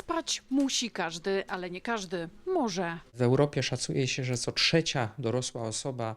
Spać musi każdy, ale nie każdy może. W Europie szacuje się, że co trzecia dorosła osoba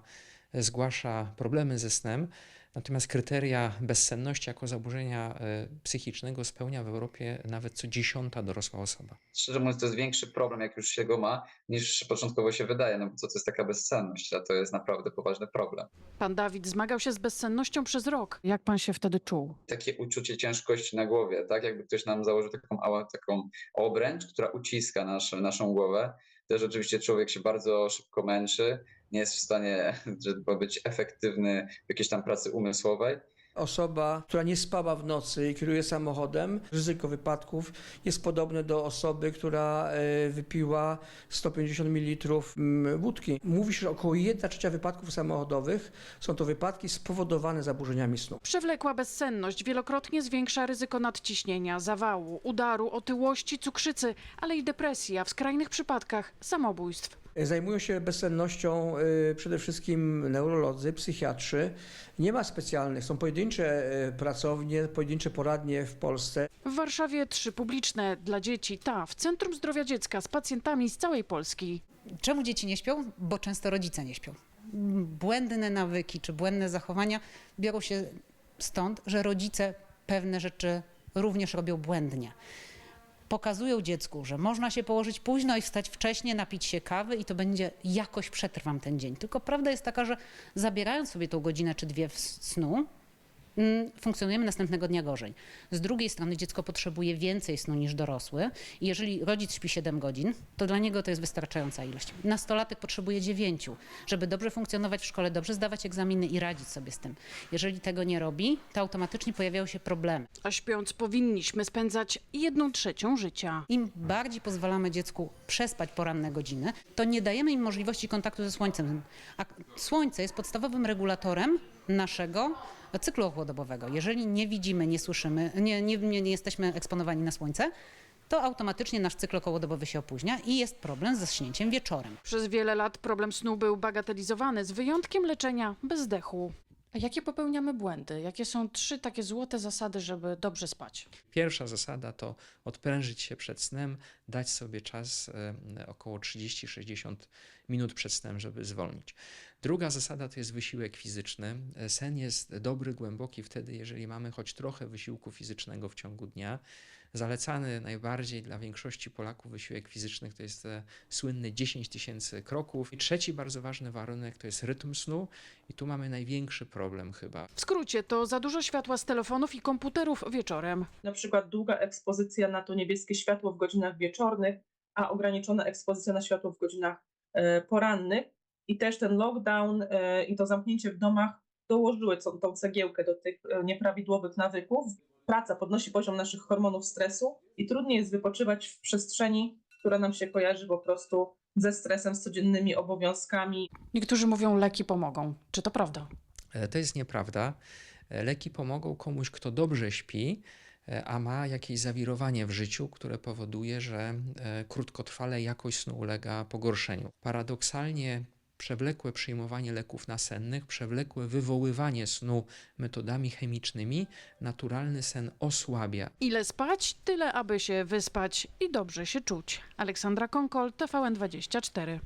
zgłasza problemy ze snem, natomiast kryteria bezsenności jako zaburzenia e, psychicznego spełnia w Europie nawet co dziesiąta dorosła osoba. Szczerze mówiąc, to jest większy problem, jak już się go ma, niż początkowo się wydaje. No bo co to jest taka bezsenność, a to jest naprawdę poważny problem. Pan Dawid zmagał się z bezsennością przez rok. Jak pan się wtedy czuł? Takie uczucie ciężkości na głowie, tak jakby ktoś nam założył taką, taką obręcz, która uciska nasz, naszą głowę. Też oczywiście człowiek się bardzo szybko męczy, nie jest w stanie być efektywny w jakiejś tam pracy umysłowej. Osoba, która nie spała w nocy i kieruje samochodem, ryzyko wypadków jest podobne do osoby, która e, wypiła 150 ml mm, wódki. Mówi się, że około 1 trzecia wypadków samochodowych są to wypadki spowodowane zaburzeniami snu. Przewlekła bezsenność wielokrotnie zwiększa ryzyko nadciśnienia, zawału, udaru, otyłości, cukrzycy, ale i depresji, a w skrajnych przypadkach samobójstw. Zajmują się bezsennością y, przede wszystkim neurolodzy, psychiatrzy. Nie ma specjalnych, są pojedyncze y, pracownie, pojedyncze poradnie w Polsce. W Warszawie trzy publiczne dla dzieci, ta w Centrum Zdrowia Dziecka z pacjentami z całej Polski. Czemu dzieci nie śpią? Bo często rodzice nie śpią. Błędne nawyki czy błędne zachowania biorą się stąd, że rodzice pewne rzeczy również robią błędnie. Pokazują dziecku, że można się położyć późno i wstać wcześnie, napić się kawy i to będzie jakoś przetrwam ten dzień. Tylko prawda jest taka, że zabierając sobie tą godzinę czy dwie w snu, funkcjonujemy następnego dnia gorzej. Z drugiej strony dziecko potrzebuje więcej snu niż dorosły i jeżeli rodzic śpi 7 godzin, to dla niego to jest wystarczająca ilość. Nastolatek potrzebuje 9, żeby dobrze funkcjonować w szkole, dobrze zdawać egzaminy i radzić sobie z tym. Jeżeli tego nie robi, to automatycznie pojawiają się problemy. A śpiąc powinniśmy spędzać jedną trzecią życia. Im bardziej pozwalamy dziecku przespać poranne godziny, to nie dajemy im możliwości kontaktu ze słońcem. A słońce jest podstawowym regulatorem naszego cyklu ochłodobowego. Jeżeli nie widzimy, nie słyszymy, nie, nie, nie, nie jesteśmy eksponowani na słońce, to automatycznie nasz cykl okołodobowy się opóźnia i jest problem ze śnięciem wieczorem. Przez wiele lat problem snu był bagatelizowany, z wyjątkiem leczenia bezdechu. A jakie popełniamy błędy? Jakie są trzy takie złote zasady, żeby dobrze spać? Pierwsza zasada to odprężyć się przed snem, dać sobie czas e, około 30-60 minut przed snem, żeby zwolnić. Druga zasada to jest wysiłek fizyczny. Sen jest dobry, głęboki wtedy, jeżeli mamy choć trochę wysiłku fizycznego w ciągu dnia. Zalecany najbardziej dla większości Polaków wysiłek fizyczny to jest e, słynny 10 tysięcy kroków. I trzeci bardzo ważny warunek to jest rytm snu i tu mamy największy problem chyba. W skrócie to za dużo światła z telefonów i komputerów wieczorem. na przykład długa ekspozycja na to niebieskie światło w godzinach wieczornych, a ograniczona ekspozycja na światło w godzinach e, porannych. I też ten lockdown e, i to zamknięcie w domach dołożyły tą, tą cegiełkę do tych e, nieprawidłowych nawyków. Praca podnosi poziom naszych hormonów stresu i trudniej jest wypoczywać w przestrzeni, która nam się kojarzy po prostu ze stresem, z codziennymi obowiązkami. Niektórzy mówią, leki pomogą. Czy to prawda? To jest nieprawda. Leki pomogą komuś, kto dobrze śpi, a ma jakieś zawirowanie w życiu, które powoduje, że e, krótkotrwale jakość snu ulega pogorszeniu. Paradoksalnie przewlekłe przyjmowanie leków nasennych, przewlekłe wywoływanie snu metodami chemicznymi, naturalny sen osłabia. Ile spać, tyle aby się wyspać i dobrze się czuć. Aleksandra Konkol, TVN24.